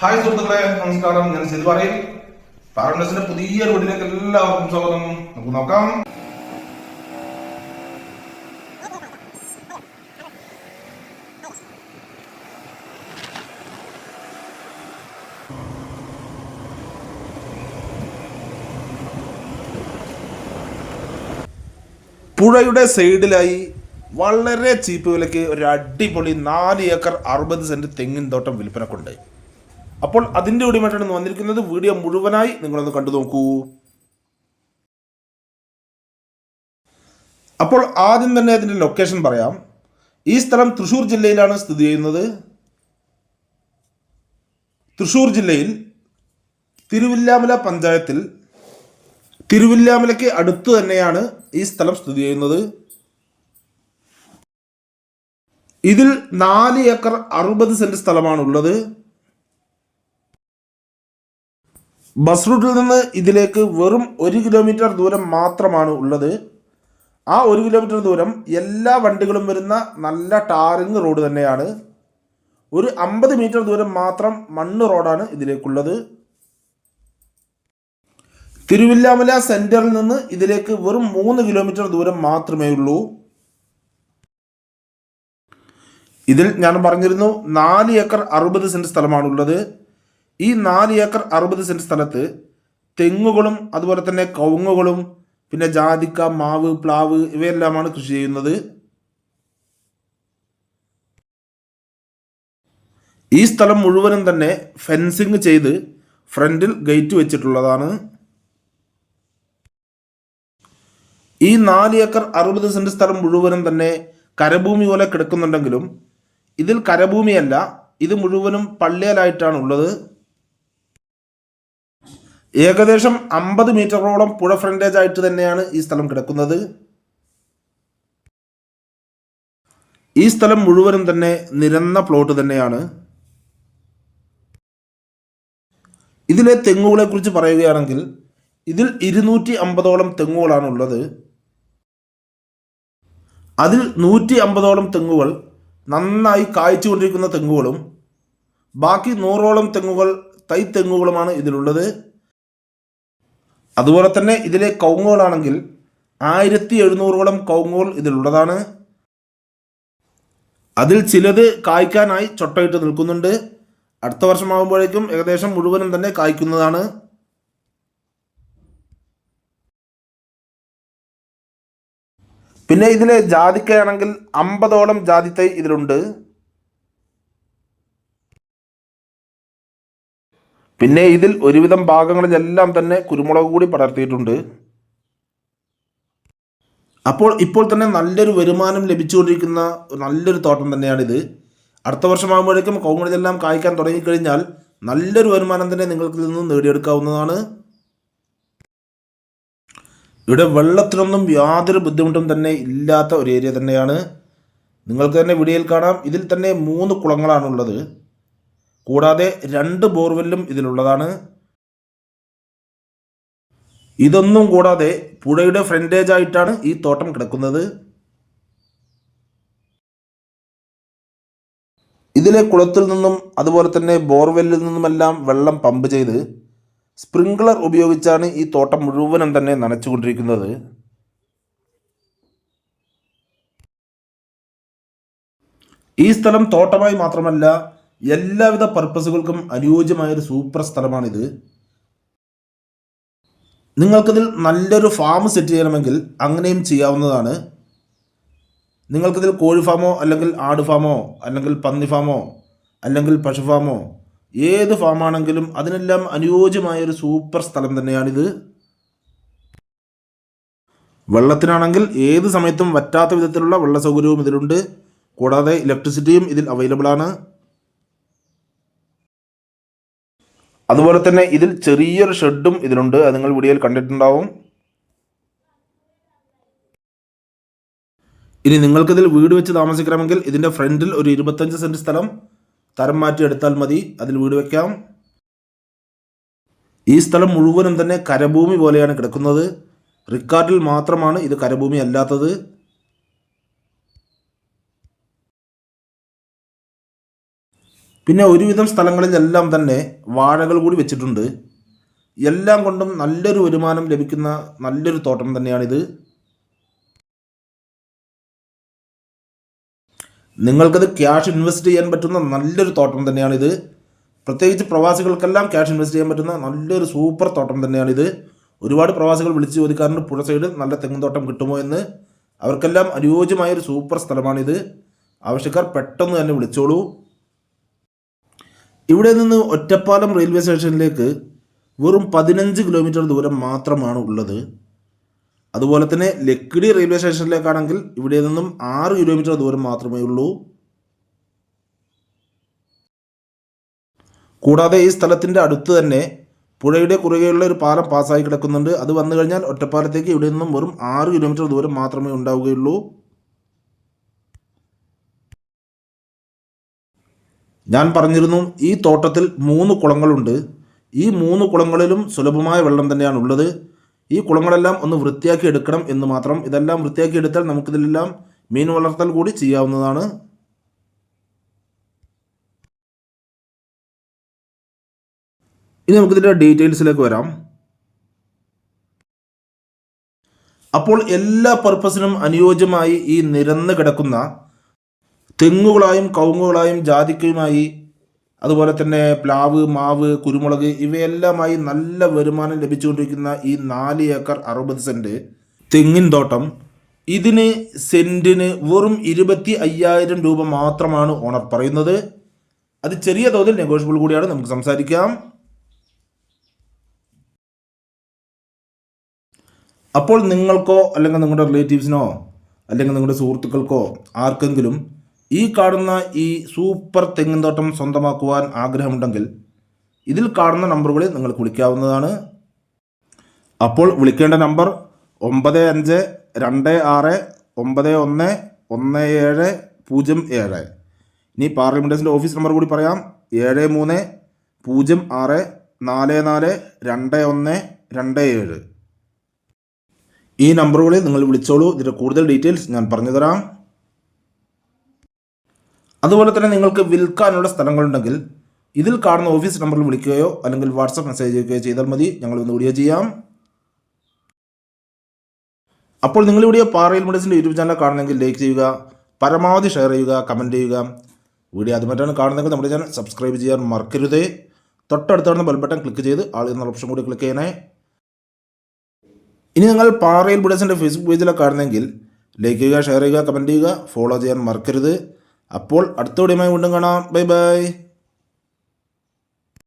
Hi സുഹൃത്തുക്കളെ നമസ്കാരം. ഞാൻ സിൽവാറയിൽ പാരഡൈസിന്റെ പുതിയ വീട്ടിലേക്ക് എല്ലാവർക്കും സ്വാഗതം. നമുക്ക് നോക്കാം. പുഴയുടെ സൈഡിലായി വളരെ ചീപ്പ് വിലയ്ക്ക് ഒരു അടിപൊളി നാല് ഏക്കർ അറുപത് സെന്റ് തെങ്ങിൻ തോട്ടം വിൽപ്പനക്കുണ്ട്. അപ്പോൾ അതിന്റെ ഒടിമായിട്ടാണ് വന്നിരിക്കുന്നത്. വീഡിയോ മുഴുവനായി നിങ്ങളൊന്ന് കണ്ടു നോക്കൂ. അപ്പോൾ ആദ്യം തന്നെ അതിന്റെ ലൊക്കേഷൻ പറയാം. ഈ സ്ഥലം തൃശ്ശൂർ ജില്ലയിലാണ് സ്ഥിതി ചെയ്യുന്നത്. തൃശ്ശൂർ ജില്ലയിൽ തിരുവില്ലാമല പഞ്ചായത്തിൽ തിരുവില്ലാമലയ്ക്ക് അടുത്ത് തന്നെയാണ് ഈ സ്ഥലം സ്ഥിതി ചെയ്യുന്നത്. ഇതിൽ നാല് ഏക്കർ അറുപത് സെന്റ് സ്ഥലമാണുള്ളത്. ബസ് റൂട്ടിൽ നിന്ന് ഇതിലേക്ക് വെറും ഒരു കിലോമീറ്റർ ദൂരം മാത്രമാണ് ഉള്ളത്. ആ ഒരു കിലോമീറ്റർ ദൂരം എല്ലാ വണ്ടികളും വരുന്ന നല്ല ടാറിങ് റോഡ് തന്നെയാണ്. ഒരു അമ്പത് മീറ്റർ ദൂരം മാത്രം മണ്ണ് റോഡാണ് ഇതിലേക്കുള്ളത്. തിരുവില്ലാമല സെന്ററിൽ നിന്ന് ഇതിലേക്ക് വെറും മൂന്ന് കിലോമീറ്റർ ദൂരം മാത്രമേ ഉള്ളൂ ഇതിൽ ഞാൻ പറഞ്ഞിരുന്നു നാല് ഏക്കർ അറുപത് സെന്റ് സ്ഥലമാണുള്ളത്. ഈ നാല് ഏക്കർ അറുപത് സെന്റ് സ്ഥലത്ത് തെങ്ങുകളും അതുപോലെ തന്നെ കവുങ്ങുകളും പിന്നെ ജാതിക്ക മാവ് പ്ലാവ് ഇവയെല്ലാമാണ് കൃഷി ചെയ്യുന്നത്. ഈ സ്ഥലം മുഴുവനും തന്നെ ഫെൻസിങ് ചെയ്ത് ഫ്രണ്ടിൽ ഗേറ്റ് വെച്ചിട്ടുള്ളതാണ്. ഈ നാല് ഏക്കർ അറുപത് സെന്റ് സ്ഥലം മുഴുവനും തന്നെ കരഭൂമി പോലെ കിടക്കുന്നുണ്ടെങ്കിലും ഇതിൽ കരഭൂമിയല്ല ഇത് മുഴുവനും പള്ളിയലായിട്ടാണ് ഉള്ളത്. ഏകദേശം അമ്പത് മീറ്ററോളം പുഴ ഫ്രണ്ടേജ് ആയിട്ട് തന്നെയാണ് ഈ സ്ഥലം കിടക്കുന്നത്. ഈ സ്ഥലം മുഴുവനും തന്നെ നിരന്ന പ്ലോട്ട് തന്നെയാണ്. ഇതിലെ തെങ്ങുകളെ കുറിച്ച് പറയുകയാണെങ്കിൽ ഇതിൽ ഇരുന്നൂറ്റി അമ്പതോളം തെങ്ങുകളാണ് ഉള്ളത് അതിൽ നൂറ്റി അമ്പതോളം തെങ്ങുകൾ നന്നായി കായ്ച്ചുകൊണ്ടിരിക്കുന്ന തെങ്ങുകളും ബാക്കി നൂറോളം തെങ്ങുകൾ തൈ തെങ്ങുകളുമാണ് ഇതിലുള്ളത്. അതുപോലെ തന്നെ ഇതിലെ കൗങ്ങുകളാണെങ്കിൽ ആയിരത്തി എഴുന്നൂറോളം കൗങ്ങുകൾ ഇതിലുള്ളതാണ്. അതിൽ ചിലത് കായ്ക്കാനായി ചൊട്ടയിട്ട് നിൽക്കുന്നുണ്ട്. അടുത്ത വർഷമാകുമ്പോഴേക്കും ഏകദേശം മുഴുവനും തന്നെ കായ്ക്കുന്നതാണ്. പിന്നെ ഇതിലെ ജാതിക്കയാണെങ്കിൽ അമ്പതോളം ജാതിത്തൈ ഇതിലുണ്ട്. പിന്നെ ഇതിൽ ഒരുവിധം ഭാഗങ്ങളിലെല്ലാം തന്നെ കുരുമുളക് കൂടി പടർത്തിയിട്ടുണ്ട്. അപ്പോൾ ഇപ്പോൾ തന്നെ നല്ലൊരു വരുമാനം ലഭിച്ചുകൊണ്ടിരിക്കുന്ന നല്ലൊരു തോട്ടം തന്നെയാണിത്. അടുത്ത വർഷമാകുമ്പോഴേക്കും കൗങ്ങളിലെല്ലാം കായ്ക്കാൻ തുടങ്ങിക്കഴിഞ്ഞാൽ നല്ലൊരു വരുമാനം തന്നെ നിങ്ങൾക്ക് നിന്നും നേടിയെടുക്കാവുന്നതാണ്. ഇവിടെ വെള്ളത്തിനൊന്നും യാതൊരു ബുദ്ധിമുട്ടും തന്നെ ഇല്ലാത്ത ഒരു ഏരിയ തന്നെയാണ്. നിങ്ങൾക്ക് തന്നെ വീഡിയോയിൽ കാണാം. ഇതിൽ തന്നെ മൂന്ന് കുളങ്ങളാണുള്ളത്. കൂടാതെ രണ്ട് ബോർവെല്ലും ഇതിലുള്ളതാണ്. ഇതൊന്നും കൂടാതെ പുഴയുടെ ഫ്രണ്ടേജ് ആയിട്ടാണ് ഈ തോട്ടം കിടക്കുന്നത്. ഇതിലെ കുളത്തിൽ നിന്നും അതുപോലെ തന്നെ ബോർവെല്ലിൽ നിന്നുമെല്ലാം വെള്ളം പമ്പ് ചെയ്ത് സ്പ്രിംഗ്ലർ ഉപയോഗിച്ചാണ് ഈ തോട്ടം മുഴുവനും തന്നെ നനച്ചുകൊണ്ടിരിക്കുന്നത്. ഈ സ്ഥലം തോട്ടമായി മാത്രമല്ല എല്ലാവിധ പർപ്പസുകൾക്കും അനുയോജ്യമായ ഒരു സൂപ്പർ സ്ഥലമാണിത്. നിങ്ങൾക്കിതിൽ നല്ലൊരു ഫാം സെറ്റ് ചെയ്യണമെങ്കിൽ അങ്ങനെയും ചെയ്യാവുന്നതാണ്. നിങ്ങൾക്കിതിൽ കോഴി ഫാമോ അല്ലെങ്കിൽ ആട് ഫാമോ അല്ലെങ്കിൽ പന്നി ഫാമോ അല്ലെങ്കിൽ പശു ഫാമോ ഏത് ഫാമാണെങ്കിലും അതിനെല്ലാം അനുയോജ്യമായ ഒരു സൂപ്പർ സ്ഥലം തന്നെയാണിത്. വെള്ളത്തിനാണെങ്കിൽ ഏത് സമയത്തും വറ്റാത്ത വിധത്തിലുള്ള വെള്ള സൗകര്യവും ഇതിലുണ്ട്. കൂടാതെ ഇലക്ട്രിസിറ്റിയും ഇതിൽ അവൈലബിൾ ആണ്. അതുപോലെ തന്നെ ഇതിൽ ചെറിയൊരു ഷെഡും ഇതിലുണ്ട്. അത് നിങ്ങൾ വീഡിയോയിൽ കണ്ടിട്ടുണ്ടാവും. ഇനി നിങ്ങൾക്കിതിൽ വീട് വെച്ച് താമസിക്കണമെങ്കിൽ ഇതിന്റെ ഫ്രണ്ടിൽ ഒരു ഇരുപത്തഞ്ച് സെന്റ് സ്ഥലം തരം മാറ്റി എടുത്താൽ മതി. അതിൽ വീട് വെക്കാം. ഈ സ്ഥലം മുഴുവനും തന്നെ കരഭൂമി പോലെയാണ് കിടക്കുന്നത്. റിക്കാർഡിൽ മാത്രമാണ് ഇത് കരഭൂമി അല്ലാത്തത്. പിന്നെ ഒരുവിധം സ്ഥലങ്ങളിലെല്ലാം തന്നെ വാഴകൾ കൂടി വെച്ചിട്ടുണ്ട്. എല്ലാം കൊണ്ടും നല്ലൊരു വരുമാനം ലഭിക്കുന്ന നല്ലൊരു തോട്ടം തന്നെയാണിത്. നിങ്ങൾക്കത് ക്യാഷ് ഇൻവെസ്റ്റ് ചെയ്യാൻ പറ്റുന്ന നല്ലൊരു തോട്ടം തന്നെയാണിത്. പ്രത്യേകിച്ച് പ്രവാസികൾക്കെല്ലാം ക്യാഷ് ഇൻവെസ്റ്റ് ചെയ്യാൻ പറ്റുന്ന നല്ലൊരു സൂപ്പർ തോട്ടം തന്നെയാണിത്. ഒരുപാട് പ്രവാസികൾ വിളിച്ച് ചോദിക്കാറുണ്ട് പുഴ സൈഡ് നല്ല തെങ്ങും തോട്ടം കിട്ടുമോ എന്ന്? അവർക്കെല്ലാം അനുയോജ്യമായ ഒരു സൂപ്പർ സ്ഥലമാണിത്. ആവശ്യക്കാർ പെട്ടെന്ന് തന്നെ വിളിച്ചോളൂ. ഇവിടെ നിന്ന് ഒറ്റപ്പാലം റെയിൽവേ സ്റ്റേഷനിലേക്ക് വെറും പതിനഞ്ച് കിലോമീറ്റർ ദൂരം മാത്രമാണ് ഉള്ളത്. അതുപോലെ തന്നെ ലക്കിടി റെയിൽവേ സ്റ്റേഷനിലേക്കാണെങ്കിൽ ഇവിടെ നിന്നും ആറ് കിലോമീറ്റർ ദൂരം മാത്രമേ ഉള്ളൂ. കൂടാതെ ഈ സ്ഥലത്തിന്റെ അടുത്ത് തന്നെ പുഴയുടെ കുറുകെയുള്ള ഒരു പാലം പാസ്സായി കിടക്കുന്നുണ്ട്. അത് വന്നു കഴിഞ്ഞാൽ ഒറ്റപ്പാലത്തേക്ക് ഇവിടെ നിന്നും വെറും ആറ് കിലോമീറ്റർ ദൂരം മാത്രമേ ഉണ്ടാവുകയുള്ളൂ. ഞാൻ പറഞ്ഞിരുന്നു ഈ തോട്ടത്തിൽ മൂന്ന് കുളങ്ങളുണ്ട്. ഈ മൂന്ന് കുളങ്ങളിലും സുലഭമായ വെള്ളം തന്നെയാണ് ഉള്ളത് ഈ കുളങ്ങളെല്ലാം ഒന്ന് വൃത്തിയാക്കി എടുക്കണം എന്ന് മാത്രം. ഇതെല്ലാം വൃത്തിയാക്കി എടുത്താൽ നമുക്കിതിലെല്ലാം മീൻ വളർത്തൽ കൂടി ചെയ്യാവുന്നതാണ്. ഇനി നമുക്കിതിന്റെ ഡീറ്റെയിൽസിലേക്ക് വരാം. അപ്പോൾ എല്ലാ പർപ്പസിനും അനുയോജ്യമായി ഈ നിരന്ന് കിടക്കുന്ന തെങ്ങുകളായും കവുങ്ങുകളായും ജാതിക്കയുമായി അതുപോലെ തന്നെ പ്ലാവ് മാവ് കുരുമുളക് ഇവയെല്ലാമായി നല്ല വരുമാനം ലഭിച്ചുകൊണ്ടിരിക്കുന്ന ഈ നാല് ഏക്കർ അറുപത് സെന്റ് തെങ്ങിൻ തോട്ടം ഇതിന് സെന്റിന് വെറും ഇരുപത്തി അയ്യായിരം രൂപ മാത്രമാണ് ഓണർ പറയുന്നത്. അത് ചെറിയ തോതിൽ നെഗോഷ്യബിൾ കൂടിയാണ്. നമുക്ക് സംസാരിക്കാം. അപ്പോൾ നിങ്ങൾക്കോ അല്ലെങ്കിൽ നിങ്ങളുടെ റിലേറ്റീവ്സിനോ അല്ലെങ്കിൽ നിങ്ങളുടെ സുഹൃത്തുക്കൾക്കോ ആർക്കെങ്കിലും ഈ കാണുന്ന ഈ സൂപ്പർ തെങ്ങിൻ തോട്ടം സ്വന്തമാക്കുവാൻ ആഗ്രഹമുണ്ടെങ്കിൽ ഇതിൽ കാണുന്ന നമ്പറുകളിൽ നിങ്ങൾക്ക് വിളിക്കാവുന്നതാണ് അപ്പോൾ വിളിക്കേണ്ട നമ്പർ ഒമ്പത് അഞ്ച് രണ്ട് ആറ് ഒമ്പത് ഒന്ന് ഒന്ന് ഏഴ് പൂജ്യം ഏഴ്. ഇനി പാർലമെന്റേഴ്സിന്റെ ഓഫീസ് നമ്പർ കൂടി പറയാം. ഏഴ് മൂന്ന് പൂജ്യം ആറ് നാല് നാല് രണ്ട് ഒന്ന് രണ്ട് ഏഴ്. ഈ നമ്പറുകളിൽ നിങ്ങൾ വിളിച്ചോളൂ. ഇതിന്റെ കൂടുതൽ ഡീറ്റെയിൽസ് ഞാൻ പറഞ്ഞു തരാം. അതുപോലെ തന്നെ നിങ്ങൾക്ക് വിൽക്കാനുള്ള സ്ഥലങ്ങളുണ്ടെങ്കിൽ ഇതിൽ കാണുന്ന ഓഫീസ് നമ്പറിൽ വിളിക്കുകയോ അല്ലെങ്കിൽ വാട്സപ്പ് മെസ്സേജ് ചെയ്യുകയോ ചെയ്താൽ മതി. ഞങ്ങൾ ഇന്ന് വീഡിയോ ചെയ്യാം. അപ്പോൾ നിങ്ങൾ വീഡിയോ പാറയിൽ മുടിച്ചിന്റെ യൂട്യൂബ് ചാനൽ കാണണമെങ്കിൽ ലൈക്ക് ചെയ്യുക പരമാവധി ഷെയർ ചെയ്യുക കമന്റ് ചെയ്യുക. വീഡിയോ അതുമായിട്ടാണ് കാണുന്നതെങ്കിൽ നമ്മുടെ ചാനൽ സബ്സ്ക്രൈബ് ചെയ്യാൻ മറക്കരുത്. തൊട്ടടുത്താണ് ബെൽ ബട്ടൺ ക്ലിക്ക് ചെയ്ത് ആൾ എന്ന ഓപ്ഷൻ കൂടി ക്ലിക്ക് ചെയ്യണേ. ഇനി നിങ്ങൾ പാറയിൽ ബുഡസിന്റെ ഫേസ്ബുക്ക് പേജിലൊക്കെ കാണുന്നതെങ്കിൽ ലൈക്ക് ചെയ്യുക ഷെയർ ചെയ്യുക കമന്റ് ചെയ്യുക ഫോളോ ചെയ്യാൻ മറക്കരുത്. അപ്പോൾ അടുത്ത വീഡിയോയുമായി വീണ്ടും കാണാം. Bye bye